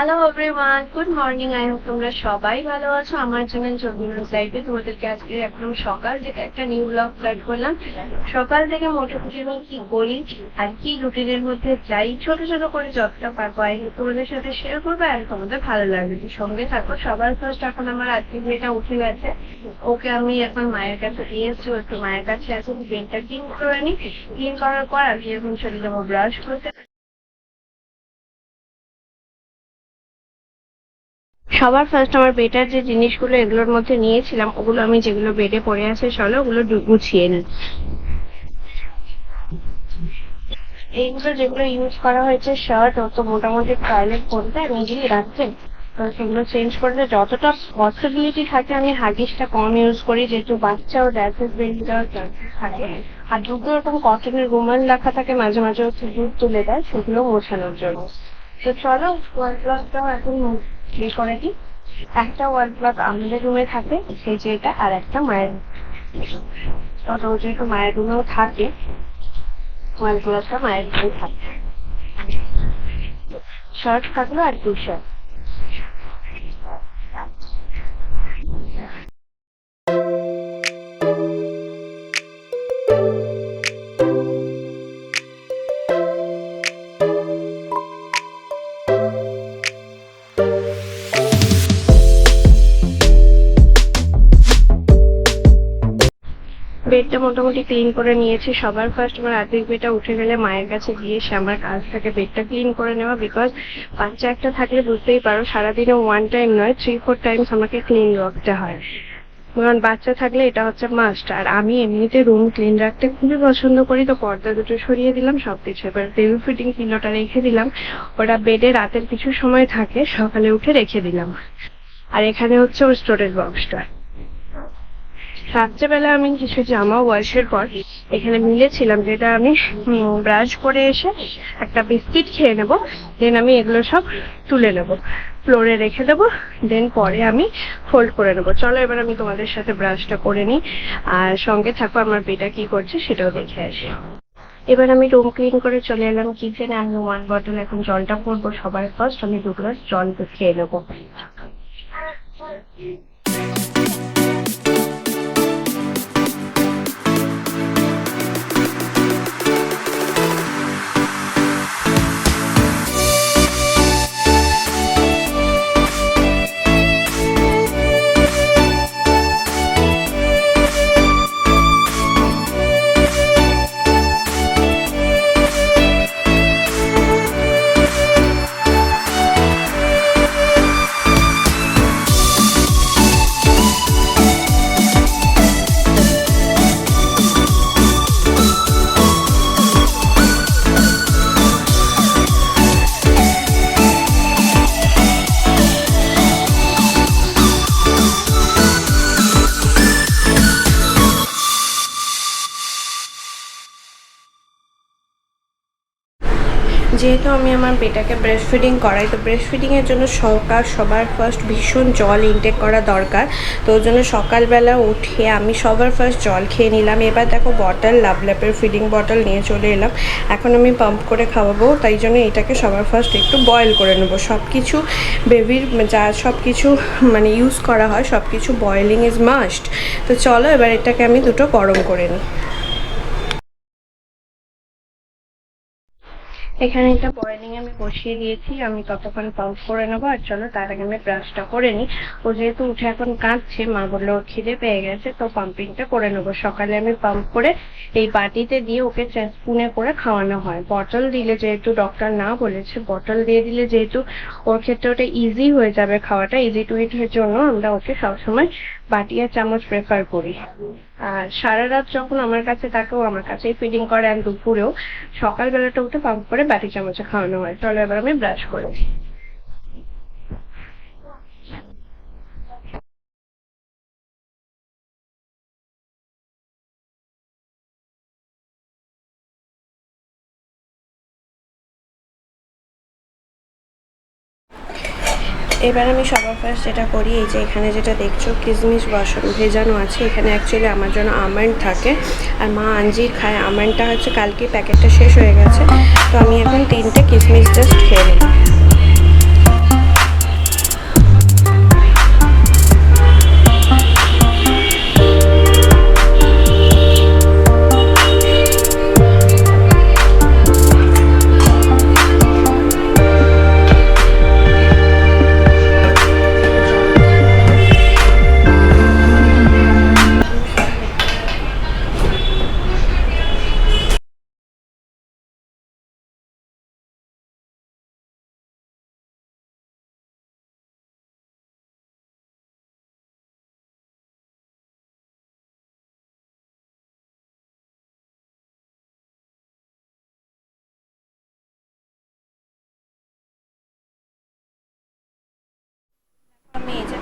Hello everyone good morning I hope তোমরা সবাই ভালো আছো। আমার চ্যানেল চন্দ্রনাথ লাইফে তোমাদেরকে আজকে একদম সকাল থেকে একটা নিউ ব্লগ স্টার্ট করলাম। সকাল থেকে মোটামুটি এবং কি করি আর কি রুটিনের মধ্যে যাই, ছোট ছোট করে যতটা পারব আই হোপ তোমাদের সাথে শেয়ার করব আর তোমাদের ভালো লাগবে। সঙ্গে থাকো। সবার ফার্স্ট এখন আমার আজকে মেয়েটা উঠে গেছে। ওকে আমি এখন মায়ের কাছে দিয়ে এসছি। একটু মায়ের কাছে আছে ব্রেনটা ক্লিন করে নি। ক্লিন করার পর আমি এখন চলে যাব ব্রাশ করতে। সবার ফার্স্ট আমার বেটার যে জিনিসগুলো এগুলোর মধ্যে নিয়েছিলাম, ওগুলো আমি যেগুলো বেডে পড়ে আছে চলো ওগুলো গুছিয়ে নিই। এইগুলো যেগুলো ইউজ করা হয়েছে শার্ট ও তো মোটামুটি টয়লেট করতে মিলিয়ে রাখছে তো সেগুলো চেঞ্জ করতে যতটা পসিবিলিটি থাকে আমি হাগিসটা কম ইউজ করি, যেহেতু বাচ্চা ও ড্যাসেস বেরিয়ে যাওয়ার চান্সেস থাকে। আর দুটো এরকম কটনের রুমাল রাখা থাকে, মাঝে মাঝে হচ্ছে দুধ তুলে দেয়, সেগুলো মোছানোর জন্য। তো চলো ওয়াল ক্লথটাও এখন ইয়ে করে দিই একটা ওয়াল ক্লথ আমাদের রুমে থাকে, সেই যেটা আর একটা মায়ের ও যেহেতু মায়ের রুমেও থাকে ওয়াল ক্লথটা মায়ের রুমে থাকে। শার্ট থাকল আর টু শার্ট বেডটা মোটামুটি ক্লিন করে নিয়েছি। সবার ফার্স্ট আমার আর্ধেক বেডটা উঠে গেলে মায়ের কাছে গিয়ে সে আমার কাজ থাকে বেডটা ক্লিন করে নেওয়া বিকজ বাচ্চা একটা থাকলে বুঝতেই পারো সারাদিনে ওয়ান টাইম নয় থ্রি ফোর টাইমস আমাকে ক্লিন রাখতে হয়। কারণ বাচ্চা থাকলে এটা হচ্ছে মাস্ট আর আমি এমনিতে রুম ক্লিন রাখতে খুবই পছন্দ করি, তো পর্দা দুটো সরিয়ে দিলাম, সবকিছু। এবার বেবি ফিটিং পিলোটা রেখে দিলাম। ওটা বেডে রাতের কিছু সময় থাকে, সকালে উঠে রেখে দিলাম। আর এখানে হচ্ছে ওর স্টোরেজ বক্সটা রাত্রেবেলা আমি কিছু জামা ওয়াশের পর এখানে মিলেছিলাম, যেটা আমি ব্রাশ করে এসে একটা বিস্কিট খেয়ে নেব দেন আমি এগুলো সব তুলে নেব ফ্লোরে রেখে দেবো দেন পরে আমি ফোল্ড করে নেব। চলো এবার আমি তোমাদের সাথে ব্রাশটা করে নিই, আর সঙ্গে থাকো আমার বেটা কি করছে সেটাও দেখে আসি। এবার আমি রুম ক্লিন করে চলে এলাম কিচেনে আমি ওয়ান বটল এখন জলটা করব সবার ফার্স্ট আমি দু গ্লাস জল খেয়ে নেব। যেহেতু আমি আমার বেটাকে ব্রেস্ট ফিডিং করাই। তো ব্রেস্ট ফিডিংয়ের জন্য সরকার সবার ফার্স্ট ভীষণ জল ইনটেক করা দরকার। তো ওই জন্য সকালবেলা উঠে আমি সবার ফার্স্ট জল খেয়ে নিলাম। এবার দেখো বটল লাভল্যাপের ফিডিং বটল নিয়ে চলে এলাম। এখন আমি পাম্প করে খাওয়াবো, তাই জন্য এটাকে সবার ফার্স্ট একটু বয়েল করে নেব। সব কিছু বেবির যা সব কিছু মানে ইউজ করা হয় সব কিছু বয়েলিং ইজ মাস্ট তো চলো এবার এটাকে আমি দুটো গরম করে নিই। এখানে একটা বয়েলিং আমি বসিয়ে দিয়েছি, আমি ততক্ষণ পাম্প করে নেব, আর চলো তার আগে আমি ব্রাশটা করে নিই। ও যেহেতু উঠে এখন কাঁদছে, মা বলল, খিদে পেয়ে গেছে, তো পাম্পিংটা করে নেব। সকালে আমি পাম্প করে এই বাটিতে দিয়ে ওকে স্পুনে করে খাওয়ানো হয়। বটল দিলে যেহেতু ডক্টর না বলেছে বটল দিয়ে দিলে যেহেতু ওর ক্ষেত্রে ওটা ইজি হয়ে যাবে খাওয়াটা ইজি টু ইট জন্য আমরা ওকে সবসময় বাটি আর চামচ প্রেফার করি। আর সারা রাত যখন আমার কাছে থাকে, ও আমার কাছেই ফিডিং করে। আর দুপুরেও সকালবেলাটা উঠে পাম্প করে বাটি চামচে খাওয়ানো হয়। চলো এবার আমি ব্রাশ করে। এবার আমি সবার ফার্স্ট যেটা করি, এই যে এখানে যেটা দেখছ, কিসমিস বসানো ভেজানো আছে। এখানে অ্যাকচুয়ালি আমার জন্য আমন্ড থাকে। আর মা আঞ্জির খায়। আমন্ডটা হচ্ছে কালকে প্যাকেটটা শেষ হয়ে গেছে। তো আমি এখন তিনটে কিসমিস জাস্ট খেয়ে নিই।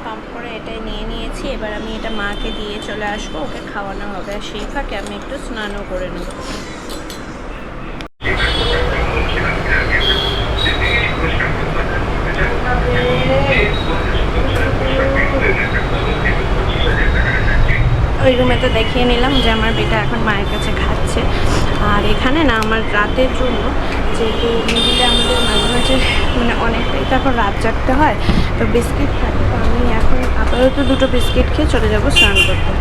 পাম্প করে এটাই নিয়ে নিয়েছি। এবার আমি এটা মাকে দিয়ে চলে আসব, ওকে খাওয়ানো হবে। আর সেই ফাঁকে আমি একটু স্নানও করে নেব। ওই রুমে তো দেখিয়ে নিলাম যে আমার বেটা এখন মায়ের কাছে খাচ্ছে। আর এখানে না আমার রাতের জন্য যেহেতু মিডিলে আমাদের মাঝে মাঝে মানে অনেকটাই তারপর রাত জাগতে হয়, তো বিস্কিট থাকে আমি এখন আপাতত দুটো বিস্কিট খেয়ে চলে যাব স্নান করতে।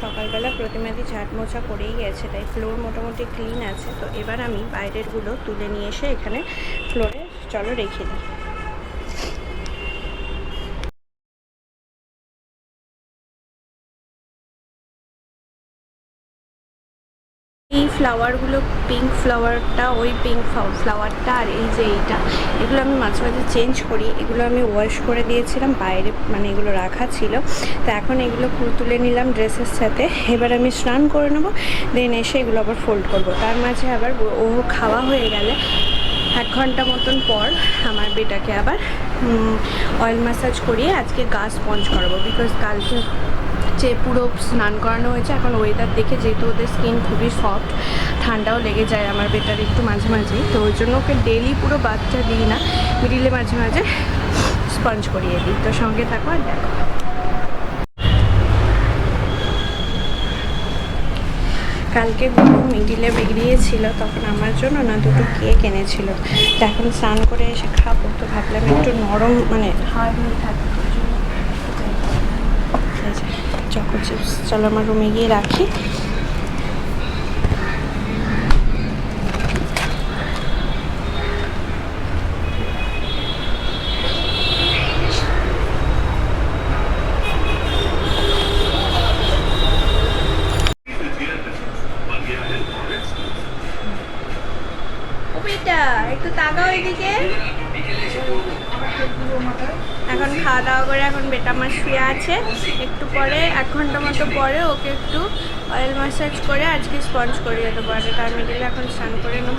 সকালবেলা প্রতিমাদি ঝাঁট মোছা করেই গেছে, তাই ফ্লোর মোটামুটি ক্লিন আছে। তো এবার আমি বাইরেরগুলো তুলে নিয়ে এসে এখানে ফ্লোরে চলো রেখে দিই। ফ্লাওয়ারগুলো পিঙ্ক ফ্লাওয়ারটা ওই পিঙ্ক ফ্লাওয়ারটা আর এই যে এইটা, এগুলো আমি মাঝে মাঝে চেঞ্জ করি। এগুলো আমি ওয়াশ করে দিয়েছিলাম, বাইরে মানে এগুলো রাখা ছিল। তো এখন এগুলো তুলে নিলাম ড্রেসের সাথে। এবার আমি স্নান করে নেব দেন এসে এগুলো আবার ফোল্ড করব। তার মাঝে আবার ও খাওয়া হয়ে গেলে এক ঘণ্টা মতন পর আমার বেটাকে আবার অয়েল ম্যাসাজ করিয়ে আজকে গা স্পঞ্জ করাবো। বিকজ কালকে যে পুরো স্নান করানো হয়েছে, এখন ওয়েদার দেখে যেহেতু ওদের স্কিন খুবই সফট ঠান্ডাও লেগে যায় আমার বেটার একটু মাঝে মাঝে। তো ওই জন্য ওকে ডেলি পুরো বাচ্চা দিই না মিডিলে মাঝে মাঝে স্পঞ্জ করিয়ে দিই। তো সঙ্গে থাকো আর দেখো। কালকে গুরু মিডিলে বেরিয়েছিল, তখন আমার জন্য না দুটো কেক এনেছিল। তো এখন স্নান করে এসে খাব। তো ভাবলাম একটু নরম মানে হার্ড হয়ে থাকবে চকো চিপস চলো আমার রুমে গিয়ে রাখি। একটু তাকাও এদিকে। এখন খাওয়া দাওয়া করে এখন বেটা আমার শুয়ে আছে। একটু পরে, এক ঘণ্টা মতো পরে ওকে একটু অয়েল ম্যাসাজ করে আজকে স্পঞ্জ করিয়ে দেবো। আর তার মিডিলে এখন স্নান করে নেব।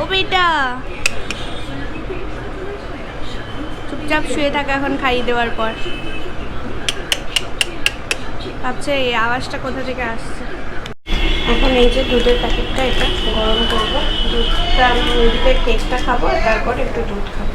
ও বেটা! চুপচাপ শুয়ে থাকা এখন খাইয়ে দেওয়ার পর। ভাবছে এই আওয়াজটা কোথা থেকে আসছে? এখন এই যে দুধের প্যাকেটটা এটা গরম করব। দুধটা আমি মিডিলের কেকটা খাব তারপর একটু দুধ খাব।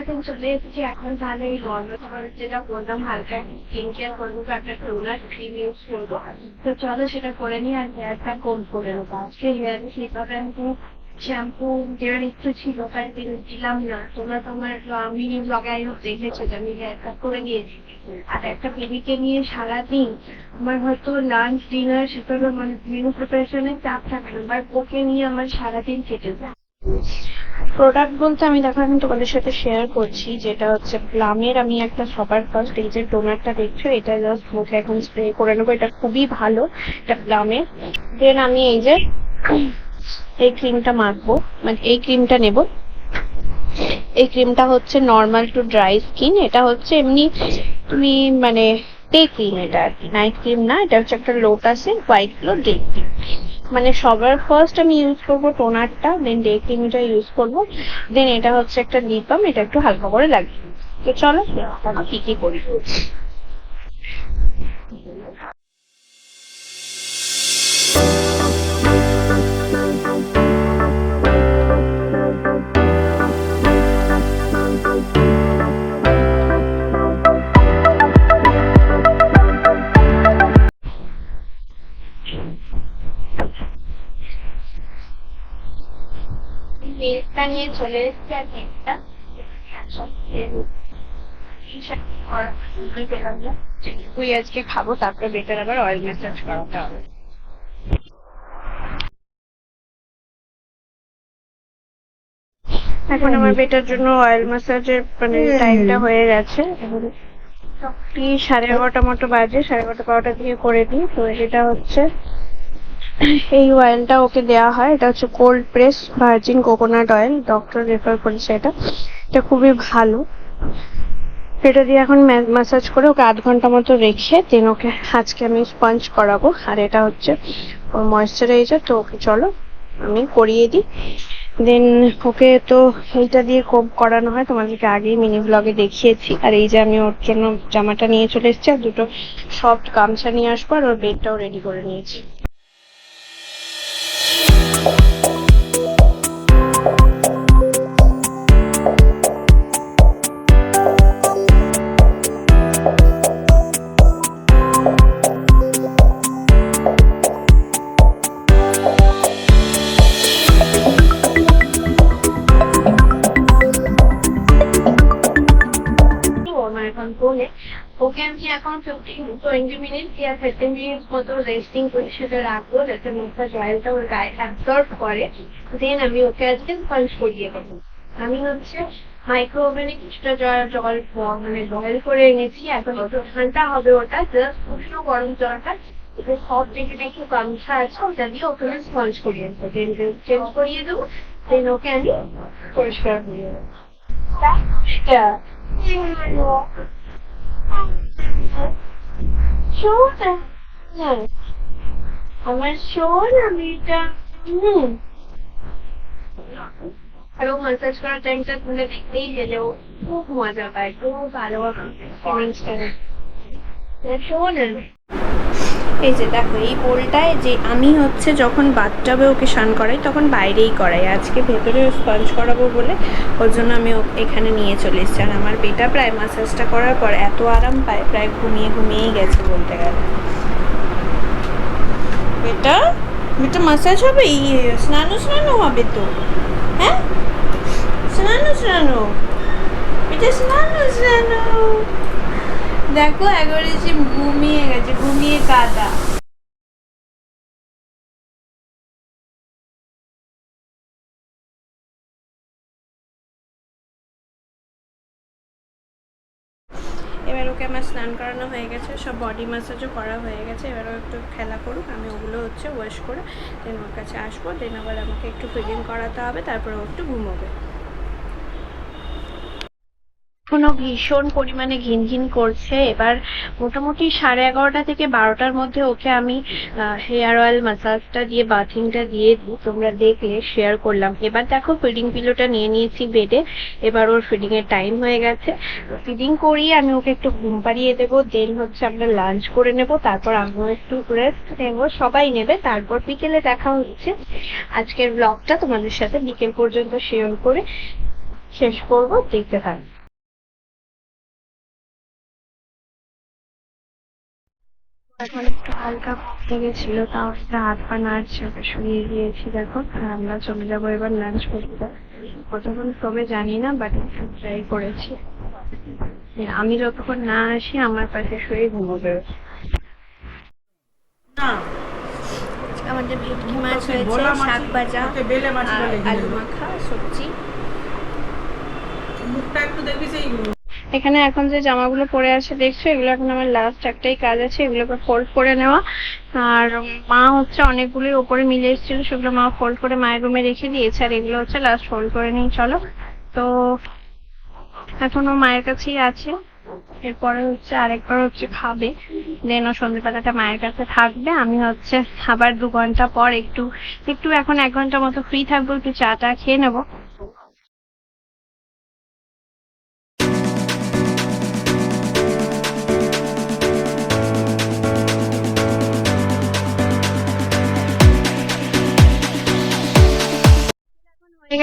এখন চলে এসেছি এখন তাহলে এই খাবারের যেটা বললাম, হালকা স্কিন কেয়ার করব একটা টোনার ক্রিম ইউজ করব। তো চলো সেটা করে নিই আর হেয়ারটা কোম করে নেব। আজকে হেয়ারে সেইভাবে আমি শ্যাম্পু দেওয়ার ইচ্ছে ছিল, তাই দিলাম না। তোমরা তোমার মিনি ব্লগাই দেখেছ যে আমি হেয়ার কাট করে নিয়েছি আর একটা বেবিকে নিয়ে সারাদিন আমার হয়তো লাঞ্চ ডিনার সেগুলো মানে মেনু প্রিপারেশনের চাপ থাকে না বাট ওকে নিয়ে আমার সারাদিন কেটে যায়। প্রোডাক্ট বলতে আমি দেখো এখন তোমাদের সাথে শেয়ার করছি, যেটা হচ্ছে প্লামের আমি একটা সবার ফার্স্ট এই যে টোনারটা দেখছ, এটা জাস্ট মুখে এখন স্প্রে করে নেব, এটা খুবই ভালো, এটা প্লামের দেন আমি এই যে এই ক্রিমটা মাখবো মানে এই ক্রিমটা নেব। এই ক্রিমটা হচ্ছে নর্মাল টু ড্রাই স্কিন এটা হচ্ছে এমনি তুমি মানে ডে ক্রিম এটা আর কি নাইট ক্রিম না, এটা হচ্ছে একটা লোটাসের হোয়াইট গ্লো ডে ক্রিম মানে সবার ফার্স্ট আমি ইউজ করব টোনারটা দেন ডে ক্রিমটা ইউজ করব দেন এটা হচ্ছে একটা লিপ বাম এটা একটু হালকা করে লাগিয়ে তো চলো কি কি করি? বেডটা নিয়ে চলে এসেছি আর বেডটা তুই আজকে খাব তারপরে বেটার আবার অয়েল ম্যাসাজ করাতে হবে। এখন আমার বেটার জন্য অয়েল ম্যাসাজের মানে টাইমটা হয়ে গেছে। সাড়ে এগারোটা মতো বাজে সাড়ে এগারোটা বারোটা থেকে করে দিই। তো এটা হচ্ছে এই অয়েলটা ওকে দেওয়া হয়। এটা হচ্ছে cold press virgin coconut oil doctor refer করেছে এটা। এটা খুবই ভালো। এটা দিয়ে এখন ম্যাসাজ করে ওকে আধ ঘণ্টা মতো রেখে দেন ওকে আজকে আমি স্পঞ্জ করাবো। আর এটা হচ্ছে ওর ময়েশ্চারাইজার তো ওকে চলো আমি করিয়ে দিই। দেন ওকে তো এইটা দিয়ে কোপ করানো হয়। তোমাদেরকে আগেই মিনি ব্লগে দেখিয়েছি। আর এই যে আমি ওর জন্য জামাটা নিয়ে চলে এসেছি আর দুটো সফট গামছা নিয়ে আসব আর ওর বেডটাও রেডি করে নিয়েছি। আমার ইয়া থার্টি মতো রেস্টিং সেটা রাখব যাতে মুখটা জয়েলটা ওর গায়ে অ্যাবজর্ব করে। দেন আমি ওকে আজকে স্পঞ্জ করিয়ে দেবো। আমি হচ্ছে মাইক্রো ওভেনে কিছুটা জল জল মানে বয়েল করে এনেছি। এখন একটু ঠান্ডা হবে ওটা। জাস্ট উষ্ণ গরম জলটা একটু সব থেকে একটু গামছা আছে, ওটা দিয়ে ওকে স্পঞ্জ করিয়ে দেবো। দেন চেঞ্জ করিয়ে দেবো। দেন ওকে আমি পরিষ্কার করিয়ে দেবো। পরিষ্কার শোন না আমার শোন আমি এটা হুম আরও মাসাজ করার টাইমটা তুলে দেখতেই গেলে ও খুব মজা পায় খুব ভালো ফিলিংস করে শোন এই যে দেখো, এই বোলটায় যে আমি হচ্ছে যখন বাথটাবে ওকে স্নান করাই, তখন বাইরেই করাই। আজকে ভেতরে স্পঞ্জ করাবো বলে ওর জন্য আমি এখানে নিয়ে চলে এসেছি। আর আমার বেটা প্রায় মাসাজটা করার পর এত আরাম পায়, প্রায় ঘুমিয়ে ঘুমিয়েই গেছে বলতে গেলে। বেটা বেটা মাসাজ হবে? ইয়ে স্নানও স্নানও হবে তো। হ্যাঁ? স্নানও স্নানও। এটা স্নানও স্নানও। দেখো একবারে সে ঘুমিয়ে গেছে, ঘুমিয়ে কাদা। এবার ওকে আমার স্নান করানো হয়ে গেছে, সব বডি ম্যাসাজও করা হয়ে গেছে। এবার একটু খেলা করুক, আমি ওগুলো হচ্ছে ওয়াশ করে দেন ওর কাছে আসব। দেন আবার আমাকে একটু ফিলিং করাতে হবে, তারপরে ও একটু ঘুমোবে। এখনও ভীষণ পরিমাণে ঘিনঘিন করছে। এবার মোটামুটি সাড়ে এগারোটা থেকে বারোটার মধ্যে ওকে আমি হেয়ার অয়েল মাসাজটা দিয়ে, বাথিংটা দিয়ে দিই তোমরা দেখলে শেয়ার করলাম। এবার দেখো ফিডিং পিলোটা নিয়ে নিয়েছি বেডে এবার ওর ফিডিং এর টাইম হয়ে গেছে। ফিডিং করিয়ে আমি ওকে একটু ঘুম পাড়িয়ে দেবো। দেন হচ্ছে আমরা লাঞ্চ করে নেব। তারপর আমিও একটু রেস্ট নেব। সবাই নেবে। তারপর বিকেলে দেখা হচ্ছে। আজকের ব্লগটা তোমাদের সাথে বিকেল পর্যন্ত শেয়ার করে শেষ করব। দেখতে থাকবে এখন একটু হালকা ঘুম লেগেছিল তাও একটা হাত পা নাড়ছে ওকে শুয়ে দিয়েছি দেখো। আর আমরা চলে যাব এবার লাঞ্চ করতে। কতক্ষণ শোবে জানি না বাট একটু ট্রাই করেছি। আমি যতক্ষণ না আসি আমার পাশে শুয়ে ঘুমোবে। আমাদের ভেটকি মাছ হয়েছে শাক ভাজা আলু মাখা সবজি। মুখটা একটু দেখবি সেই এখানে এখন যে জামাগুলো পরে আছে, দেখছ? এগুলো এখন আমার লাস্ট একটাই কাজ আছে, এগুলোকে ফোল্ড করে নেওয়া। আর মা হচ্ছে অনেকগুলোই ওপরে মিলে এসেছিল, সেগুলো মা ফোল্ড করে মায়ের রুমে রেখে দিয়েছে, আর এগুলো হচ্ছে লাস্ট ফোল্ড করে নিই, চলো। তো এখনও মায়ের কাছেই আছে। এরপরে হচ্ছে আরেকবার হচ্ছে খাবে। দেন ও সন্ধ্যেবেলাটা মায়ের কাছে থাকবে। আমি হচ্ছে আবার দু ঘণ্টা পর একটু একটু এখন এক ঘণ্টা মতো ফ্রি থাকব, একটু চা টা খেয়ে নেব।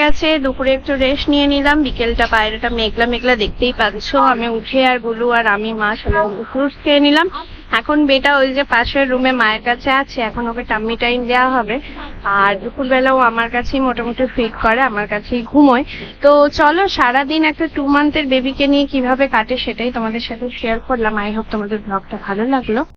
গেছে দুপুরে একটু রেস্ট নিয়ে নিলাম, বিকেলটা বাইরেটা মেঘলা মেঘলা দেখতেই পাচ্ছ। আমি উঠে আর গুলু আর আমি, মা সবাই খেয়ে নিলাম। এখন বেটা ওই যে পাশের রুমে মায়ের কাছে আছে, এখন ওকে টাম্মি টাইম দেওয়া হবে। আর দুপুরবেলাও আমার কাছেই মোটামুটি ফিট করে, আমার কাছেই ঘুমোয়। তো চলো, সারাদিন একটা টু মান্থের বেবিকে নিয়ে কীভাবে কাটে সেটাই তোমাদের সাথে শেয়ার করলাম। আই হোপ তোমাদের ব্লগটা ভালো লাগল।